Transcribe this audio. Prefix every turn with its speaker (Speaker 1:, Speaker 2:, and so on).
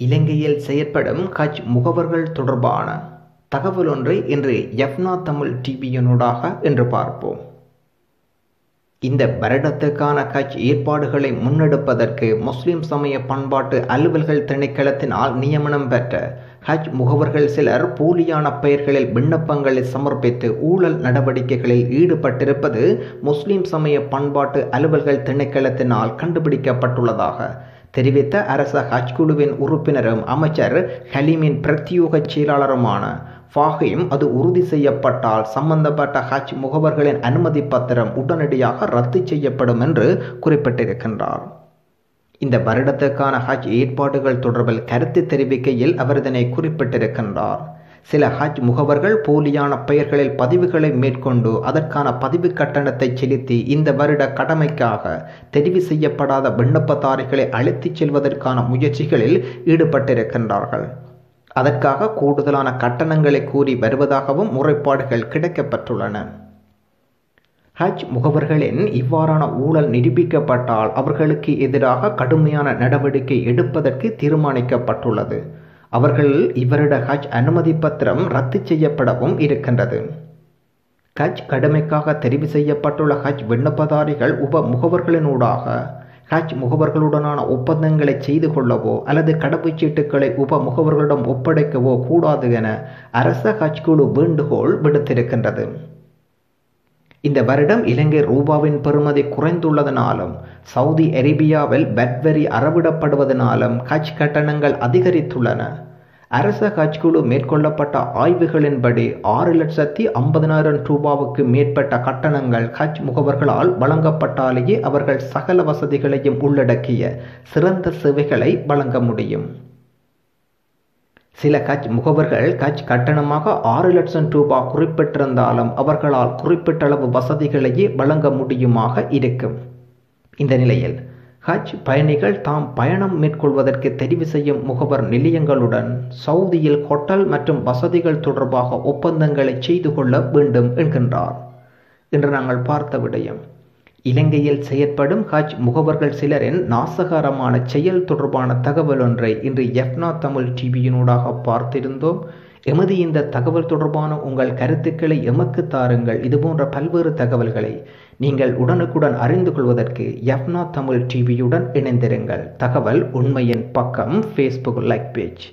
Speaker 1: இலங்கையில் செயற்படும் ஹஜ் முகவர்கள் தொடர்பான தகவல் ஒன்றை இன்று எஃப்னா தமிழ் டிவியினூடாக என்று பார்ப்போம். இந்த வருடத்துக்கான ஹஜ் ஏற்பாடுகளை முன்னெடுப்பதற்கு முஸ்லிம் சமய பண்பாட்டு அலுவல்கள் திணைக்களத்தினால் நியமனம் பெற்ற ஹஜ் முகவர்கள் சிலர் போலியான பெயர்களில் விண்ணப்பங்களை சமர்ப்பித்து ஊழல் நடவடிக்கைகளில் ஈடுபட்டிருப்பது முஸ்லிம் சமய பண்பாட்டு அலுவல்கள் திணைக்களத்தினால் கண்டுபிடிக்கப்பட்டுள்ளதாக தெரிவித்த அரச ஹஜ் குழுவின் உறுப்பினரும் அமைச்சர் ஹலீமின் பிரத்யோக செயலாளருமான ஃபாஹிம் அது உறுதி செய்யப்பட்டால் சம்பந்தப்பட்ட ஹஜ் முகவர்களின் அனுமதி பத்திரம் உடனடியாக ரத்து செய்யப்படும் என்று குறிப்பிட்டிருக்கின்றார். இந்த வருடத்துக்கான ஹஜ் ஏற்பாடுகள் தொடர்பில் கருத்து தெரிவிக்கையில் அவர் இதனை குறிப்பிட்டிருக்கின்றார். சில ஹஜ் முகவர்கள் போலியான பெயர்களில் பதிவுகளை மேற்கொண்டு அதற்கான பதிவு கட்டணத்தை செலுத்தி இந்த வருட கடமைக்காக தெரிவு செய்யப்படாத விண்ணப்பதாரிகளை அழைத்துச் செல்வதற்கான முயற்சிகளில் ஈடுபட்டிருக்கின்றார்கள். அதற்காக கூடுதலான கட்டணங்களை கூறி வருவதாகவும் முறைப்பாடுகள் கிடைக்கப்பட்டுள்ளன. ஹஜ் முகவர்களின் இவ்வாறான ஊழல் நிரூபிக்கப்பட்டால் அவர்களுக்கு எதிராக கடுமையான நடவடிக்கை எடுப்பதற்கு தீர்மானிக்கப்பட்டுள்ளது. அவர்கள் இவரிட ஹஜ் அனுமதி பத்திரம் ரத்து செய்யப்படவும் இருக்கின்றது. ஹஜ் கடமைக்காக தெரிவு செய்யப்பட்டுள்ள ஹஜ் விண்ணப்பதாரிகள் உப முகவர்களினூடாக ஹஜ் முகவர்களுடனான ஒப்பந்தங்களை செய்து கொள்ளவோ அல்லது கடவுச்சீட்டுக்களை உப முகவர்களிடம் ஒப்படைக்கவோ கூடாது என அரச ஹஜ் குழு வேண்டுகோள் விடுத்திருக்கின்றது. இந்த வருடம் இலங்கை ரூபாவின் பெறுமதி குறைந்துள்ளதனாலும் சவுதி அரேபியாவில் பெட்வெரி அறவிடப்படுவதனாலும் ஹஜ் கட்டணங்கள் அதிகரித்துள்ளன. அரச ஹஜ் குழு மேற்கொள்ளப்பட்ட ஆய்வுகளின்படி ஆறு லட்சத்தி ஐம்பதினாயிரம் ரூபாவுக்கு மேற்பட்ட கட்டணங்கள் ஹஜ் முகவர்களால் வழங்கப்பட்டாலேயே அவர்கள் சகல வசதிகளையும் உள்ளடக்கிய சிறந்த சேவைகளை வழங்க முடியும். சில கட்ச் முகவர்கள் கட்ச் கட்டணமாக ஆறு லட்சம் ரூபாய் குறிப்பிட்டிருந்தாலும் அவர்களால் குறிப்பிட்டளவு வசதிகளையே வழங்க முடியுமாக இருக்கும். இந்த நிலையில் ஹஜ் பயணிகள் தாம் பயணம் மேற்கொள்வதற்கு தெரிவு செய்யும் முகவர் நிலையங்களுடன் சவுதியில் ஹோட்டல் மற்றும் வசதிகள் தொடர்பாக ஒப்பந்தங்களை செய்து கொள்ள வேண்டும் என்கின்றார். என்று நாங்கள் பார்த்த விடயம் இலங்கையில் செயற்படும் ஹஜ் முகவர்கள் சிலரின் நாசகரமான செயல் தொடர்பான தகவல் ஒன்றை இன்று எஃப்னா தமிழ் டிவியினூடாக பார்த்திருந்தோம். எமது இந்த தகவல் தொடர்பான உங்கள் கருத்துக்களை எமக்கு தாருங்கள். இதுபோன்ற பல்வேறு தகவல்களை நீங்கள் உடனுக்குடன் அறிந்து கொள்வதற்கு எஃப்னா தமிழ் டிவியுடன் இணைந்திருங்கள். தகவல் உண்மையின் பக்கம் ஃபேஸ்புக் லைக் பேஜ்